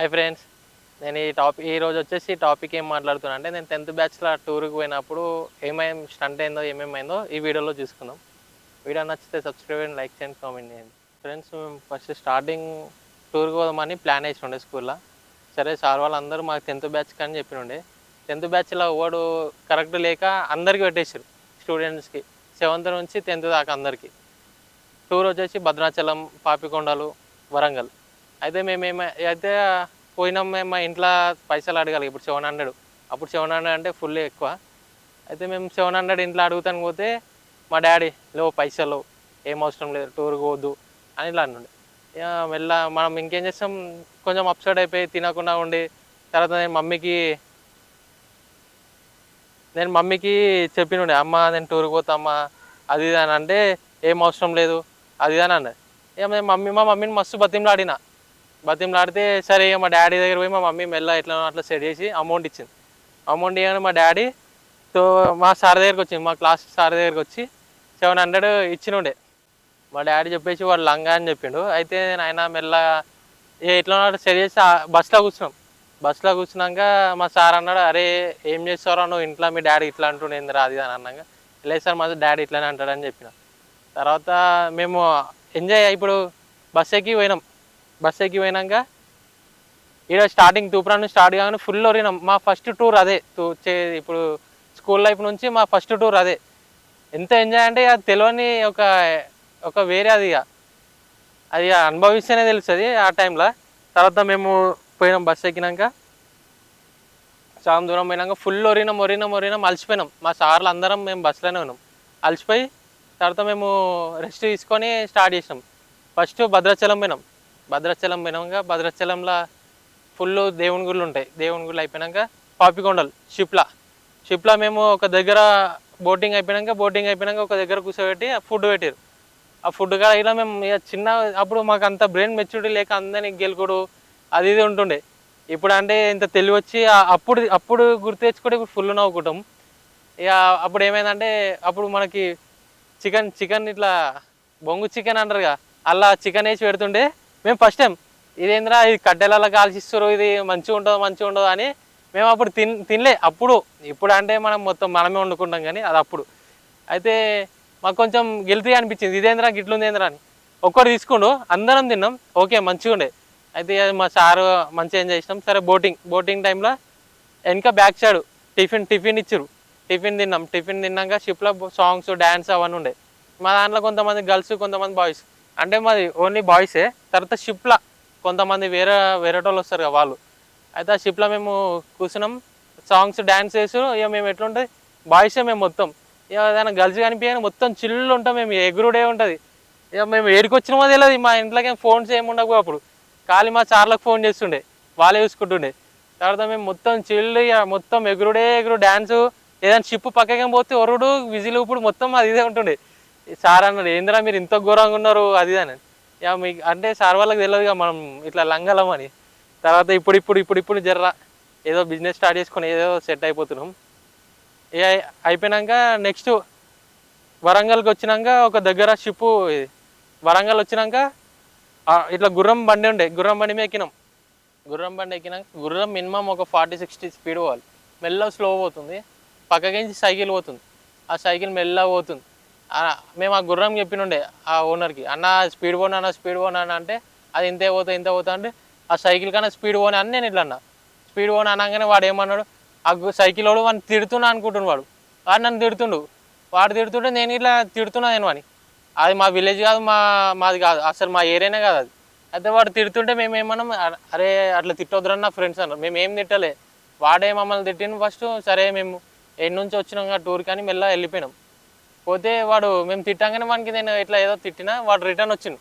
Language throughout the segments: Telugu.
హాయ్ ఫ్రెండ్స్ నేను ఈ టాపిక్ ఈ రోజు వచ్చేసి టాపిక్ ఏం మాట్లాడుతున్నా అంటే నేను టెన్త్ బ్యాచ్లో టూర్కి పోయినప్పుడు ఏమేం స్టంట్ అయిందో ఏమేమైందో ఈ వీడియోలో చూసుకుందాం. వీడియో నచ్చితే సబ్స్క్రైబ్ అండ్ లైక్ చేయండి కామెంట్ చేయండి. ఫ్రెండ్స్ మేము ఫస్ట్ స్టార్టింగ్ టూర్కి పోదామని ప్లాన్ వేసి ఉండే స్కూల్లో. సరే సార్ వాళ్ళందరూ మాకు టెన్త్ బ్యాచ్ కానీ చెప్పినుండే. టెన్త్ బ్యాచ్లో ఓడు కరెక్ట్ లేక అందరికీ పెట్టేసారు స్టూడెంట్స్కి. సెవెంత్ నుంచి టెన్త్ దాకా అందరికీ. టూర్ వచ్చేసి భద్రాచలం పాపికొండలు వరంగల్. అయితే మేము అయితే పోయినాం మేము మా ఇంట్లో పైసలు అడగాలి ఇప్పుడు సెవెన్ హండ్రెడ్. అప్పుడు సెవెన్ హండ్రెడ్ అంటే ఫుల్ ఎక్కువ. అయితే మేము సెవెన్ హండ్రెడ్ ఇంట్లో అడుగుతాను పోతే మా డాడీ లో పైసలు ఏం అవసరం లేదు టూర్కి పోవద్దు అని ఇలా అన్నాడు. ఇక మెల్ల మనం ఇంకేం చేస్తాం కొంచెం అప్సెట్ అయిపోయి తినకుండా ఉండి తర్వాత నేను మమ్మీకి నేను మమ్మీకి చెప్పినుండే అమ్మ నేను టూర్కి పోతామ్మా అది ఇది అని అంటే ఏం అవసరం లేదు అది ఇది అని అన్నది ఇక మేము మమ్మీ మా మమ్మీని మస్తు బతిమలాడినా. బతిమలాడితే సరే ఇక మా డాడీ దగ్గర పోయి మా మమ్మీ మెల్ల ఎట్లా అట్లా సెట్ చేసి అమౌంట్ ఇచ్చింది. అమౌంట్ ఇవ్వగానే మా డాడీ తో మా సార్ దగ్గరికి వచ్చింది మా క్లాస్ సార్ దగ్గరికి వచ్చి సెవెన్ హండ్రెడ్ ఇచ్చినుండే. మా డాడీ చెప్పేసి వాడు లంగా అని చెప్పిండు. అయితే ఆయన మెల్ల ఏ ఎట్లా సెట్ చేసి బస్సులో బస్లో కూర్చున్నాం. బస్సులో కూర్చున్నాక మా సార్ అన్నాడు అరే ఏం చేస్తారో నువ్వు? ఇంట్లో మీ డాడీ ఇట్లా అంటుండే ఏందిరా అని అన్నాక లేదు సార్ మా డాడీ ఇట్లానే అంటాడని చెప్పిన. తర్వాత మేము ఎంజాయ్ ఇప్పుడు బస్ ఎక్కి పోయినాం. బస్ ఎక్కి పోయినాక ఈడ స్టార్టింగ్ తూప్రాన్ నుంచి స్టార్ట్ కాగానే ఫుల్ ఒరినాం మా ఫస్ట్ టూర్ అదే. తూ- చే- ఇప్పుడు స్కూల్ లైఫ్ నుంచి మా ఫస్ట్ టూర్ అదే. ఎంత ఎంజాయ్ అంటే అది తెలియని ఒక ఒక వేరే అది ఇక. అది అనుభవిస్తేనే తెలుస్తుంది ఆ టైంలో తర్వాత మేము పోయినాం బస్ ఎక్కినాక. చాలా దూరం పోయినాక ఫుల్ ఒరినాం ఒరినాం ఒరినాం అలసిపోయినాం. మా సార్లు అందరం మేము బస్సులోనే ఉన్నాం. అలసిపోయి తర్వాత మేము రెస్ట్ తీసుకొని స్టార్ట్ చేసినాం. ఫస్ట్ భద్రాచలం పోయినాం. భద్రాచలం పోయినాక భద్రాచలంలో ఫుల్ దేవుని గుళ్ళు ఉంటాయి. దేవుని గుళ్ళు అయిపోయినాక పాపికొండలు షిప్లా. షిప్లా మేము ఒక దగ్గర బోటింగ్ అయిపోయినాక బోటింగ్ అయిపోయినాక ఒక దగ్గర కూర్చోబెట్టి ఫుడ్ పెట్టారు ఆ ఫుడ్ కూడా ఇలా మేము ఇక చిన్న అప్పుడు మాకు అంత బ్రెయిన్ మెచ్యూరిటీ లేక అందరినీ గెలుకుడు అది ఇది ఉంటుండే. ఇప్పుడు అంటే ఇంత తెలివి వచ్చి అప్పుడు అప్పుడు గుర్తు తెచ్చుకుంటే ఇప్పుడు ఫుల్ నవ్వుకుంటాం. ఇక అప్పుడు ఏమైందంటే అప్పుడు మనకి చికెన్ చికెన్ ఇట్లా బొంగు చికెన్ అంటారుగా అలా చికెన్ వేసి పెడుతుండే. మేము ఫస్ట్ టైం ఇదేంద్రా ఇది కట్టెలలో కాల్చిస్తారు ఇది మంచిగా ఉండదు మంచిగా ఉండదు అని మేము అప్పుడు తిన్ తినలే అప్పుడు. ఇప్పుడు అంటే మనం మొత్తం మనమే వండుకుంటాం కానీ అది అప్పుడు. అయితే మాకు కొంచెం గెలితి అనిపించింది ఇదేంద్రా గిట్లుందేంద్రా అని. ఒక్కడు తీసుకుండు అందరం తిన్నాం ఓకే మంచిగా ఉండే. అయితే మా సారు మంచిగా ఎంజాయ్ చేసినాం. సరే బోటింగ్ బోటింగ్ టైంలో వెనక బ్యాక్ సైడ్ టిఫిన్ టిఫిన్ ఇచ్చారు టిఫిన్ తిన్నాం టిఫిన్ తిన్నాక షిప్లో సాంగ్స్ డ్యాన్స్ అవన్నీ ఉండే. మా దాంట్లో కొంతమంది గర్ల్స్ కొంతమంది బాయ్స్ అంటే మాది ఓన్లీ బాయ్సే తర్వాత షిప్లో. కొంతమంది వేరే వేరే వాళ్ళు వస్తారు కదా వాళ్ళు. అయితే ఆ షిప్లో మేము కూర్చున్నాం. సాంగ్స్ డ్యాన్స్ వేసు ఇక మేము ఎట్లుంటుంది? బాయ్సే మేము మొత్తం. ఇక ఏదైనా గర్ల్స్ కనిపించని మొత్తం చిల్లు ఉంటాం మేము. ఎగురుడే ఉంటుంది. ఇక మేము ఏడికి తెలియదు. మా ఇంట్లోకి ఫోన్స్ ఏమి ఉండవు అప్పుడు. ఖాళీ మా సార్లకు ఫోన్ చేస్తుండే. వాళ్ళే చూసుకుంటుండే. తర్వాత మేము మొత్తం చిల్లు ఇక మొత్తం ఎగురుడే ఎగురు డ్యాన్స్ ఏదైనా షిప్ పక్కకి పోతే ఒరుడు విజిల్ ఇప్పుడు మొత్తం అది ఇదే ఉంటుండే. సార్ అన్నాడు ఏందిరా మీరు ఇంత ఘోరంగా ఉన్నారు? అది అని ఇక మీకు అంటే సార్ వాళ్ళకి తెలియదు మనం ఇట్లా లంగలం అని. తర్వాత ఇప్పుడు ఇప్పుడు ఇప్పుడు ఇప్పుడు జర్రా. ఏదో బిజినెస్ స్టార్ట్ చేసుకొని ఏదో సెట్ అయిపోతున్నాం. ఇక అయిపోయినాక నెక్స్ట్ వరంగల్కి వచ్చినాక ఒక దగ్గర షిప్ వరంగల్ వచ్చినాక ఇట్లా గుర్రం బండి ఉండే. గుర్రం బండి మీద ఎక్కినాం. గుర్రం బండి ఎక్కినాక గుర్రం మినిమం ఒక ఫార్టీ సిక్స్టీ స్పీడ్ పోవాలి. మెల్ల స్లో పోతుంది. పక్కకించి సైకిల్ పోతుంది. ఆ సైకిల్ మెల్ల పోతుంది. మేము ఆ గుర్రం చెప్పినుండే ఆ ఓనర్కి అన్న స్పీడ్ పోను అన్న స్పీడ్ పోను అన్న అంటే అది ఇంతే పోతా ఇంత పోతా అంటే ఆ సైకిల్ కన్నా స్పీడ్ పోనీ అని నేను ఇట్లా అన్నా. స్పీడ్ పోను అనగానే వాడు ఏమన్నాడు ఆ సైకిల్ వాడు వాడిని తిడుతున్నా అనుకుంటున్నాడు వాడు. వాడు నన్ను తిడుతుండు. వాడు తిడుతుంటే నేను ఇట్లా తిడుతున్నా నేను అని అది మా విలేజ్ కాదు మా మాది కాదు అసలు మా ఏరియానే కాదు అది. అయితే వాడు తిడుతుంటే మేము ఏమన్నాం అరే అట్లా తిట్టొద్దురని నా ఫ్రెండ్స్ అన్నారు. మేము ఏం తిట్టలే. వాడే మమ్మల్ని తిట్టిన ఫస్ట్ సరే మేము ఎన్ని నుంచి వచ్చినాం టూర్ కానీ మెల్ల వెళ్ళిపోయినాం. పోతే వాడు మేము తిట్టంగానే వానికి నేను ఇట్లా ఏదో తిట్టినా వాడు రిటర్న్ వచ్చిండు.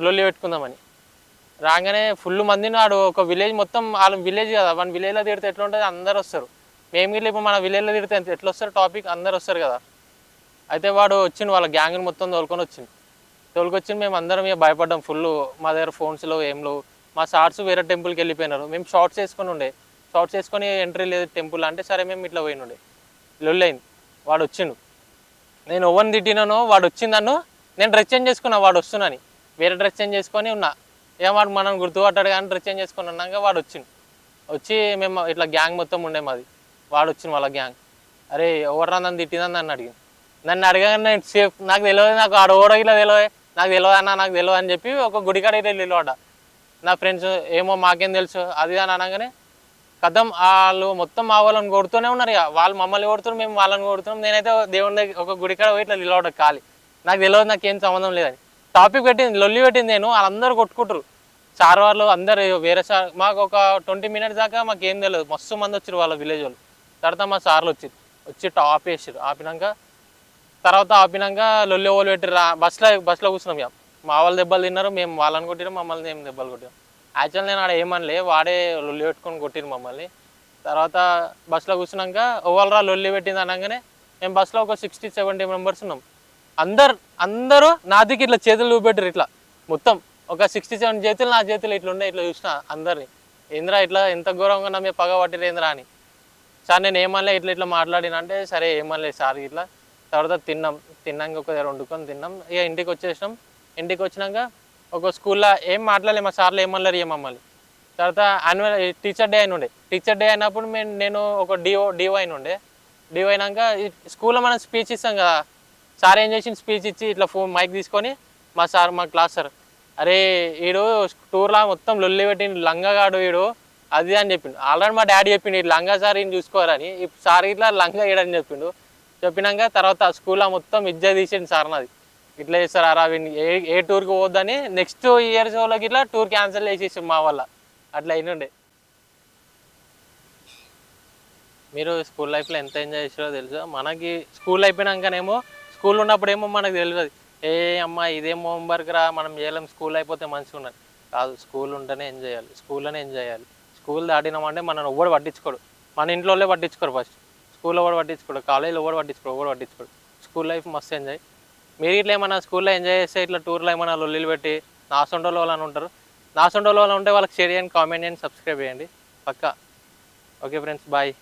లొల్లి పెట్టుకుందామని. రాగానే ఫుల్ మందిని వాడు ఒక విలేజ్ మొత్తం వాళ్ళ విలేజ్ కదా మన విలేజ్లో తిడితే ఎట్లా ఉంటుంది? అందరు వస్తారు. మేము గిట్ల ఇప్పుడు మన విలేజ్లో తిడితే ఎంత- ఎట్లా వస్తారు టాపిక్ అందరు వస్తారు కదా. అయితే వాడు వచ్చిండు వాళ్ళ గ్యాంగ్ని మొత్తం తోలుకొని వచ్చిండు. తోలుకొచ్చింది మేము అందరం ఇక భయపడ్డాం ఫుల్. మా దగ్గర ఫోన్స్లో ఏం లేవు. మా సార్స్ వేరే టెంపుల్కి వెళ్ళిపోయినారు. మేము షార్ట్స్ వేసుకొని ఉండే. షార్ట్స్ వేసుకొని ఎంట్రీ లేదు టెంపుల్ అంటే సరే మేము ఇట్లా పోయినుండే లొల్లైంది వాడు వచ్చిండు. నేను ఓవన్ తిట్టినను వాడు వచ్చిందన్ను నేను డ్రెస్ చేంజ్ చేసుకున్నా వాడు వస్తున్నాను. వేరే డ్రెస్ చేంజ్ చేసుకొని ఉన్నా. ఏం వాడు మనం గుర్తుపట్టాడు కానీ డ్రెస్ చేంజ్ చేసుకుని ఉన్నాక వాడు వచ్చిండు. వచ్చి మేము ఇట్లా గ్యాంగ్ మొత్తం ఉండే మాది. వాడు వచ్చింది వాళ్ళ గ్యాంగ్. అరే ఎవరు నన్ను తిట్టిందని నన్ను అడిగింది నన్ను అడగగానే నేను సేఫ్ నాకు తెలియదు నాకు ఆడ ఓడ ఇట్లా తెలియదు. నాకు తెలియదు అన్న నాకు తెలియదు అని చెప్పి ఒక గుడికాడ వెళ్ళి నిలబడ్డ నా ఫ్రెండ్స్ ఏమో మాకేం తెలుసు అది అని అనగానే కథం వాళ్ళు మొత్తం మా వాళ్ళని కొడుతూనే ఉన్నారు ఇక. వాళ్ళు మమ్మల్ని కొడుతున్నారు మేము వాళ్ళని కొడుతున్నాం. నేనైతే దేవుని దగ్గర ఒక గుడికాడ పోయి ఇట్లా నిలవడం ఖాళీ. నాకు తెలియదు నాకు ఏం సంబంధం లేదని. టాపిక్ పెట్టింది లొల్లి పెట్టింది నేను వాళ్ళందరూ కొట్టుకుంటారు సార్ వాళ్ళు అందరు వేరే సార్ మాకు ఒక ట్వంటీ మినిట్స్ దాకా మాకు ఏం తెలియదు. మస్తు మంది వచ్చారు వాళ్ళ విలేజ్ వాళ్ళు. తర్వాత మా సార్లు వచ్చారు వచ్చి టాప్ ఆపినాక తర్వాత ఆపినాక లొల్లి ఓలు పెట్టారు బస్సులో బస్సులో కూర్చున్నాం ఇక. మా వాళ్ళు దెబ్బలు తిన్నారు మేము వాళ్ళని కొట్టినాం మమ్మల్ని మేము దెబ్బలు కొట్టాం యాక్చువల్ నేను ఆడ ఏమనలే వాడే లొల్లి పెట్టుకొని కొట్టిరు మమ్మల్ని. తర్వాత బస్సులో కూర్చున్నాక ఓవల్రా లొల్లి పెట్టింది అనగానే మేము బస్సులో ఒక సిక్స్టీ సెవెంటీ మెంబర్స్ ఉన్నాం. అందరు అందరూ నాదికి ఇట్లా చేతులు చూపెట్టారు ఇట్లా. మొత్తం ఒక సిక్స్టీ సెవెన్ చేతులు నా చేతులు ఇట్లా ఉండే ఇట్లా చూసిన అందరిని. ఏంద్రా ఇట్లా ఎంత ఘోరంగా నా మీద పగ పట్టిరు ఏంద్రా అని. సార్ నేను ఏమనలే ఇట్లా ఇట్లా మాట్లాడిన అంటే సరే ఏమనలేదు సార్ ఇట్లా. తర్వాత తిన్నాం తిన్నాక ఒక వండుకొని తిన్నాం. ఇక ఇంటికి వచ్చేసినాం. ఇంటికి వచ్చినాక ఒక స్కూల్లో ఏం మాట్లాడలేదు మా సార్లు ఏమన్నారు ఏ మమ్మల్ని. తర్వాత యాన్యువల్ టీచర్ డే అయిన ఉండే టీచర్ డే అయినప్పుడు మేము నేను ఒక డిఓ డిఓ అయిన ఉండే డిఓ అయినాక స్కూల్లో మనం స్పీచ్ ఇస్తాం కదా. సార్ ఏం చేసి స్పీచ్ ఇచ్చి ఇట్లా ఫోన్ మైక్ తీసుకొని మా సార్ మా క్లాస్ సార్ అరే వీడు టూర్లా మొత్తం లొల్లి పెట్టిండు లంగగాడు వీడు అది అని చెప్పిండు. ఆల్రెడీ మా డాడీ చెప్పిండు ఈ లంగా సార్ ఈయన చూసుకోరని ఈ సార్ ఇట్లా లంగా వేయడని చెప్పిండు. చెప్పినాక తర్వాత స్కూల్లో మొత్తం ఇజ్జ తీసిండు సార్ నాది. ఇట్లా చేస్తారు అరా ఏ ఏ టూర్కి పోవద్దని నెక్స్ట్ ఇయర్స్ వాళ్ళకి ఇట్లా టూర్ క్యాన్సిల్ చేసేసాం మా వల్ల. అట్లా అయినుండే. మీరు స్కూల్ లైఫ్లో ఎంత ఎంజాయ్ చేసారో తెలుసా? మనకి స్కూల్ అయిపోయినాకనేమో స్కూల్ ఉన్నప్పుడేమో మనకు తెలియదు. ఏ అమ్మ ఇదేం హోంవర్క్ రా మనం చేయలేం స్కూల్ అయిపోతే మంచిగా ఉన్నది కాదు స్కూల్ ఉంటేనే ఎంజాయ్ చేయాలి స్కూల్లోనే ఎంజాయ్ చేయాలి. స్కూల్ దాటినామంటే మనం ఎవ్వడు పట్టించుకోడు. మన ఇంట్లోనే పట్టించుకోరు ఫస్ట్ స్కూల్లో కూడా పట్టించుకోడు కాలేజీలో కూడా పట్టించుకోడు ఎవరు పట్టించుకోడు. స్కూల్ లైఫ్ మస్తు ఎంజాయ్ మీరు ఇట్లా ఏమైనా స్కూల్లో ఎంజాయ్ చేస్తే ఇట్లా టూర్లో ఏమైనా లొల్లిలు పెట్టి నా సొంటలో వాళ్ళని ఉంటారు. నా సొంటలో వాళ్ళు ఉంటే వాళ్ళకి షేర్ చేయండి కామెంట్ చేయండి సబ్స్క్రైబ్ చేయండి. పక్కా. Okay friends bye.